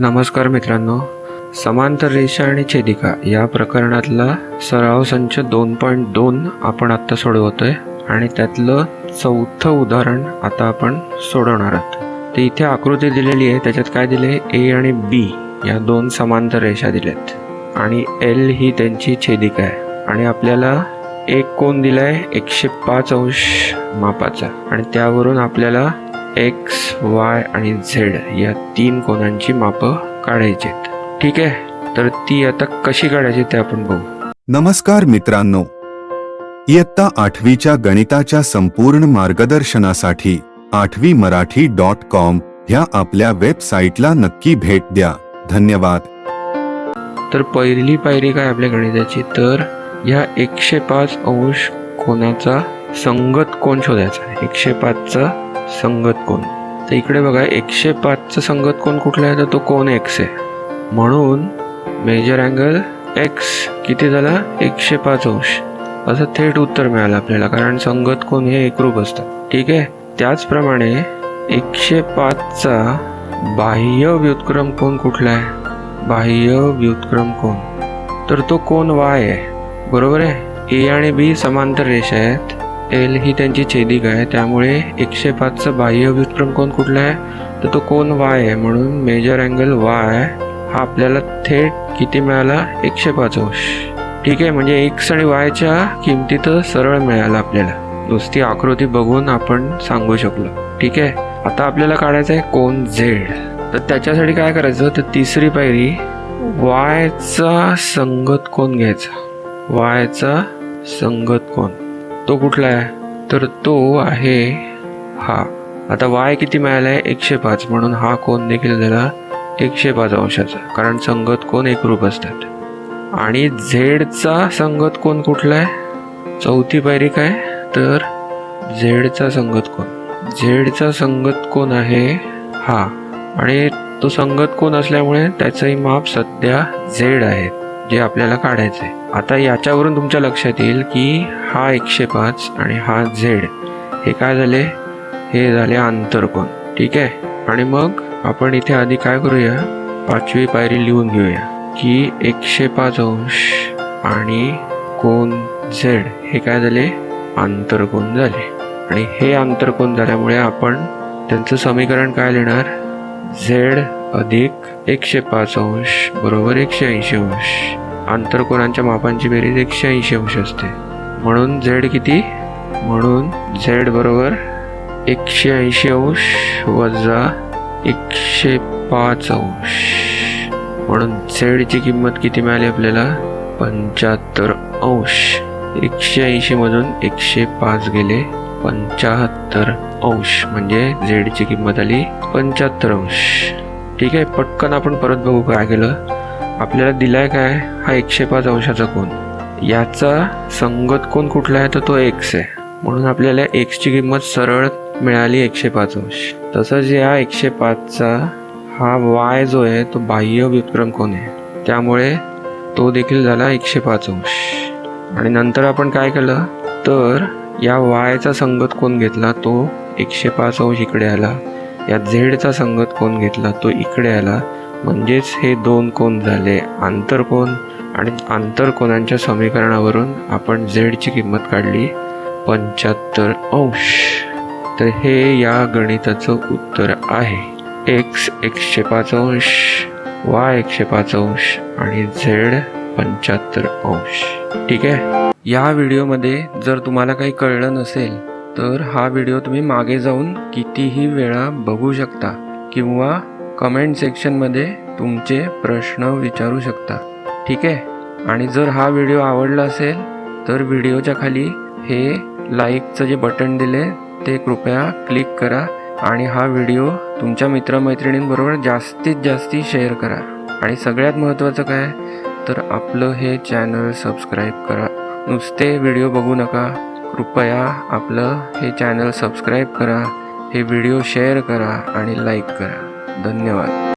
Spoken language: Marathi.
नमस्कार मित्रांनो. समांतर रेषा आणि छेदिका या प्रकरणातला सराव संच दोन पॉईंट दोन आपण आत्ता सोडवतोय आणि त्यातलं चौथं उदाहरण आता आपण सोडवणार आहोत. तर इथे आकृती दिलेली आहे त्याच्यात काय दिले ए आणि बी या दोन समांतर रेषा दिल्यात. आणि एल ही त्यांची छेदिका आहे. आणि आपल्याला एक कोण दिला आहे एकशे पाच अंश मापाचा. आणि त्यावरून आपल्याला एक्स वाय आणि झेड या तीन कोणांची मापं काढायची ठीक आहे? तर ती आता कशी काढायची ते आपण बघू. नमस्कार मित्रांनो. इयत्ता आठवीच्या गणिताच्या संपूर्ण मार्गदर्शनासाठी आठवी मराठी डॉट कॉम ह्या आपल्या वेबसाईटला नक्की भेट द्या. धन्यवाद. तर पहिली पायरी काय आपल्या गणिताची? तर ह्या एकशे पाच अंश कोणाचा संगत कोण शोधायचा? एकशे पाचचा संगत कोण? तर इकडे बघा एकशे पाचचा संगत कोण कुठला आहे? तर तो कोण एक्स आहे? म्हणून मेजर अँगल एक्स किती झाला? एकशे पाच अंश. असं थेट उत्तर मिळालं आपल्याला कारण संगत कोण हे एकरूप असतात ठीक आहे? त्याचप्रमाणे एकशे पाचचा बाह्य व्युत्क्रम कोण कुठला आहे? बाह्य व्युत्क्रम कोण? तर तो कोण वाय आहे? बरोबर आहे? ए आणि बी समांतर रेषा आहेत. एल ही त्यांची छेदिक आहे. त्यामुळे एकशे पाचचा बाह्य व्युत्क्रम कोण कुठला आहे? तर तो कोण वाय आहे? म्हणून मेजर अँगल वाय हा आपल्याला थेट किती मिळाला? एकशे पाच अंश. ठीक आहे म्हणजे एक्स आणि वायच्या किमती तर सरळ मिळाला आपल्याला. नुसती आकृती बघून आपण सांगू शकलो. ठीक आहे आता आपल्याला काढायचं आहे कोण झेड तर त्याच्यासाठी काय करायचं? तर तिसरी पायरी वायचा संगत कोण घ्यायचा? वायचा संगत कोण तो कुठला आहे? तर तो आहे हा. आता वाय किती मिळाला आहे एकशे पाच. म्हणून हा कोण देखील झाला एकशे पाच अंशाचा. कारण संगत कोण एकरूप असतात. आणि झेडचा संगत कोण कुठला आहे? चौथी पायरी काय? तर झेडचा संगत कोण झेडचा संगत कोण आहे हा. आणि तो संगत कोण असल्यामुळे त्याचंही माप सध्या झेड आहे. जे आपल्याला काढायचं आहे आता याच्यावरून तुमच्या लक्षात येईल की हा एकशे पाच आणि हा झेड हे काय झाले? हे झाले आंतरकोन. ठीक आहे? आणि मग आपण इथे आधी काय करूया? पाचवी पायरी लिहून घेऊया की एकशे पाच अंश आणि कोण झेड हे काय झाले? आंतरकोन झाले. आणि हे आंतरकोन झाल्यामुळे आपण त्यांचं समीकरण काय लिहिणार? झेड अधिक एकशे पाच अंश बरोबर एकशे ऐंशी अंश. आंतरकोनांच्या मापांची बेरीज एकशे ऐंशी अंश असते. म्हणून झेड किती? म्हणून झेड बरोबर एकशे ऐंशी अंश वजा एकशे पाच अंश. म्हणून झेडची किंमत किती मिळाली आपल्याला? पंच्याहत्तर अंश. एकशे ऐंशीमधून एकशे पाच गेले. पंच्याहत्तर अंश. म्हणजे झेडची किंमत आली पंच्याहत्तर अंश. ठीक आहे पटकन आपण परत बघू काय केलं. आपल्याला दिलाय काय? हा एकशे पाच अंशाचा कोण याचा संगत कोण कुठला आहे? तर तो एक्स आहे. म्हणून आपल्याला एक्सची किंमत सरळ मिळाली एकशे पाच अंश. तसंच या एकशे पाचचा हा वाय जो आहे तो बाह्य व्युत्क्रम कोण आहे. त्यामुळे तो देखील झाला एकशे पाच अंश. आणि नंतर आपण काय केलं? तर या वायचा संगत कोण घेतला तो एकशे पाच अंश इकडे आला. या झेडचा संगत कोण घेतला तो इकडे आला. म्हणजेच हे दोन कोण झाले आंतरकोण आणि आंतरकोणांच्या समीकरणावरून आपण झेडची किंमत काढली? पंच्याहत्तर. अंश तर हे या गणिताचं उत्तर आहे. एक्स एकशे पाच अंश वाय एकशे पाच अंश आणि झेड पंच्याहत्तर. अंश ठीक आहे? या व्हिडिओमध्ये जर तुम्हाला काही कळलं नसेल तर हा व्हिडिओ तुम्ही मागे जाऊन कितीही वेळा बघू शकता किंवा कमेंट सेक्शनमध्ये तुमचे प्रश्न विचारू शकता. ठीक आहे? आणि जर हा व्हिडिओ आवडला असेल तर व्हिडिओच्या खाली हे लाईकचं जे बटन दिले ते कृपया क्लिक करा आणि हा व्हिडिओ तुमच्या मित्रमैत्रिणींबरोबर जास्तीत जास्ती शेअर करा. आणि सगळ्यात महत्त्वाचं काय? तर आपलं हे चॅनल सबस्क्राईब करा. नुसते व्हिडिओ बघू नका. कृपया आपलं हे चॅनल सबस्क्राईब करा हे व्हिडिओ शेअर करा आणि लाईक करा. धन्यवाद.